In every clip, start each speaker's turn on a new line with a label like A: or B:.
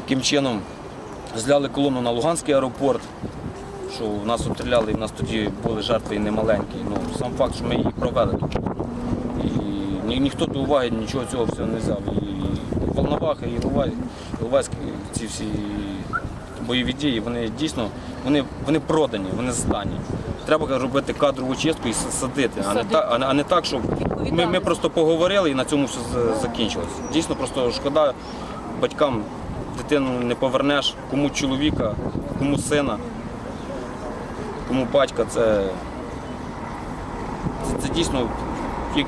A: таким чином зляли колону на Луганський аеропорт, що в нас обстріляли, і в нас тоді були жертви і немаленькі. Ну, сам факт, що ми її провели. І ні, ніхто до уваги нічого цього всього не взяв. І Волноваха, і Іловай- ці всі бойові дії, вони дійсно вони, вони продані, вони здані. Треба робити кадрову чистку і садити, а не,
B: Садити.
A: та, а не- а не так, щоб ми, ми просто поговорили і на цьому все закінчилось. Дійсно, просто шкода батькам дитину не повернеш, кому чоловіка, кому сина, кому батька, це, це, це дійсно.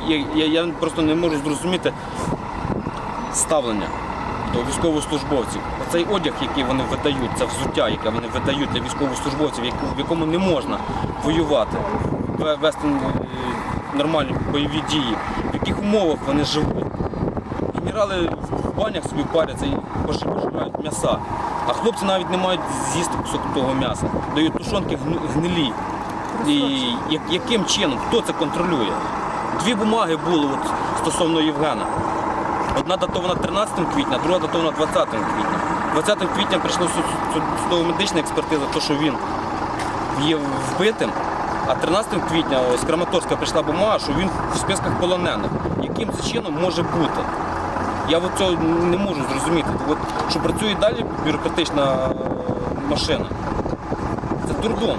A: Я, я, я- просто не можу зрозуміти ставлення до військовослужбовців. Оцей одяг, який вони видають, це взуття, яке вони видають для військовослужбовців, в якому не можна воювати, вести е, нормальні бойові дії, в яких умовах вони живуть. Генерали в банях собі паряться і пож- пожирають м'яса. А хлопці навіть не мають з'їсти кусок того м'яса. Дають тушонки гнилі. І яким чином? Хто це контролює? Дві бумаги було от, стосовно Євгена. Одна датована 13 квітня, друга датована 20 квітня. 20 квітня прийшла судово-медична експертиза, то, що він є вбитим, а 13 квітня з Краматорська прийшла бумага, що він в списках полонених. Яким чином може бути? Я от цього не можу зрозуміти. От, що працює далі бюрократична е, машина. Це дурдом.